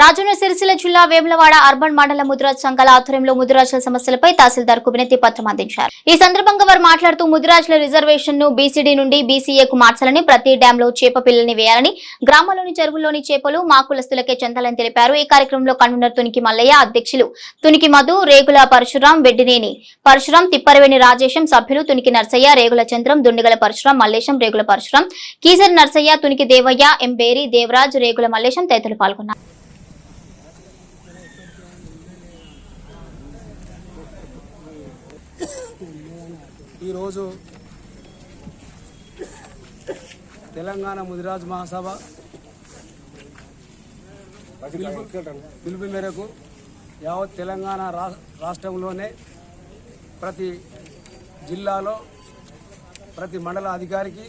రాజన్న సిరిసిల్ల జిల్లా వేములవాడ అర్బన్ మండల ముద్రాజ్ సంఘాల ఆధ్వర్యంలో ముద్రాజుల సమస్యలపై తహసీల్దార్కు వినతి పత్రం అందించారు. ఈ సందర్భంగా వారు మాట్లాడుతూ ముద్రాజుల రిజర్వేషన్ను బీసీడీ నుండి బీసీఏకు మార్చాలని ప్రతి డ్యాం లో చేప పిల్లల్ని వేయాలని గ్రామాల్లోని చెరువుల్లోని చేపలు మా కులస్తులకే చెందాలని తెలిపారు. ఈ కార్యక్రమంలో కన్వీనర్ తునికి మల్లయ్య అధ్యక్షులు తునికి మధు రేగుల పరశురాం వెడ్డినేని పరశురాం తిప్పరవేణి రాజేశం సభ్యులు తునికి నర్సయ్య రేగుల చంద్రం దుండిగల పరశురాం మల్లేశం రేగుల పరశురాం కీసరి నర్సయ్య తునికి దేవయ్య ఎంబేరి దేవరాజ్ రేగుల మల్లేశం తదితరులు పాల్గొన్నారు. ఈరోజు తెలంగాణ ముదిరాజ్ మహాసభ పిలుపు మేరకు యావత్ తెలంగాణ రా- రాష్ట్రంలోనే ప్రతి జిల్లాలో ప్రతి మండల అధికారికి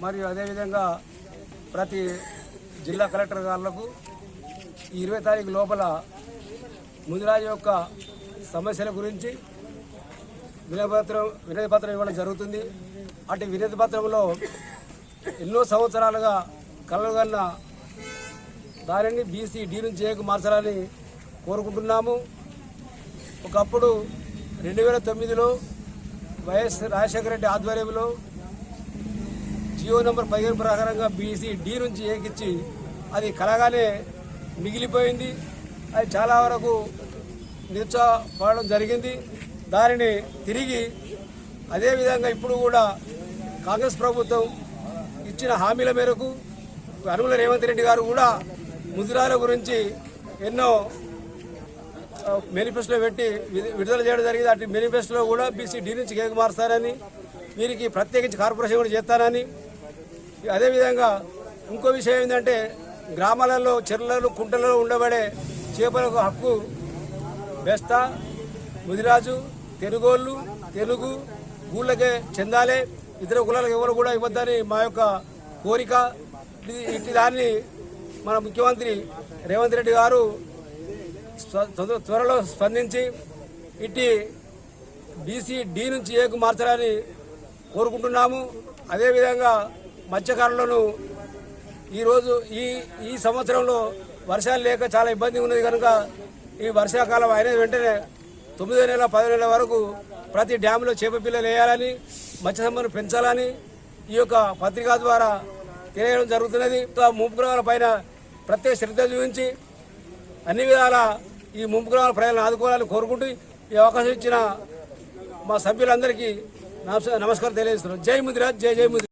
మరియు అదేవిధంగా ప్రతి జిల్లా కలెక్టర్ గారులకు ఈ ఇరవై తారీఖు లోపల ముదిరాజు యొక్క సమస్యల గురించి వినయపత్రం వినయపత్రం ఇవ్వడం జరుగుతుంది. అటు వినయపత్రంలో ఎన్నో సంవత్సరాలుగా కలగన్న దానిని బీసీ డి నుంచి ఏకు మార్చాలని కోరుకుంటున్నాము. ఒకప్పుడు రెండు వేల తొమ్మిదిలో వైఎస్ రాజశేఖర రెడ్డి ఆధ్వర్యంలో జియో నెంబర్ పదిహేను ప్రకారంగా బీసీ డి నుంచి ఏకిచ్చి అది కలగానే మిగిలిపోయింది. అది చాలా వరకు నిరుత్సాహపడడం జరిగింది. దానిని తిరిగి అదేవిధంగా ఇప్పుడు కూడా కాంగ్రెస్ ప్రభుత్వం ఇచ్చిన హామీల మేరకు అనుమల రేవంత్ రెడ్డి గారు కూడా ముద్రాల గురించి ఎన్నో ఆ, మేనిఫెస్టోలో పెట్టి విడుదల చేయడం జరిగింది. అటు మేనిఫెస్టోలో కూడా బీసీ డి నుంచి కేక్ మారుస్తారని వీరికి ప్రత్యేకించి కార్పొరేషన్ కూడా చేస్తానని. అదేవిధంగా ఇంకో విషయం ఏంటంటే గ్రామాలలో చెర్లలో కుంటలలో ఉండబడే చేపలకు హక్కు బెస్తా ముదిరాజు తెలుగోళ్ళు తెలుగు ఊళ్ళకే చెందాలే ఇతర కులాలకు ఎవరు కూడా ఇవ్వద్దని మా యొక్క కోరిక. ఇంటి ఇట్టి దాన్ని మన ముఖ్యమంత్రి రేవంత్ రెడ్డి గారు త్వరలో స్పందించి ఇట్టి బీసీ డి నుంచి ఏకు మార్చాలని కోరుకుంటున్నాము. అదేవిధంగా మత్స్యకారులను ఈరోజు ఈ ఈ సంవత్సరంలో వర్షాలు లేక చాలా ఇబ్బంది ఉన్నది కనుక ఈ వర్షాకాలం అయిన వెంటనే తొమ్మిదో నెల పదో నెల వరకు ప్రతి డ్యాంలో చేప పిల్లలు వేయాలని మత్స్య సంపదను పెంచాలని ఈ యొక్క పత్రికా ద్వారా తెలియడం జరుగుతున్నది. ముంపు గ్రామాల పైన ప్రత్యేక శ్రద్ధ చూపించి అన్ని విధాల ఈ ముంపు గ్రామాల ప్రజలను ఆదుకోవాలని కోరుకుంటూ ఈ అవకాశం ఇచ్చిన మా సభ్యులందరికీ నమస్కారం తెలియజేస్తున్నాం. జై ముదిరాజ్ జై జై ముదిరాజ్.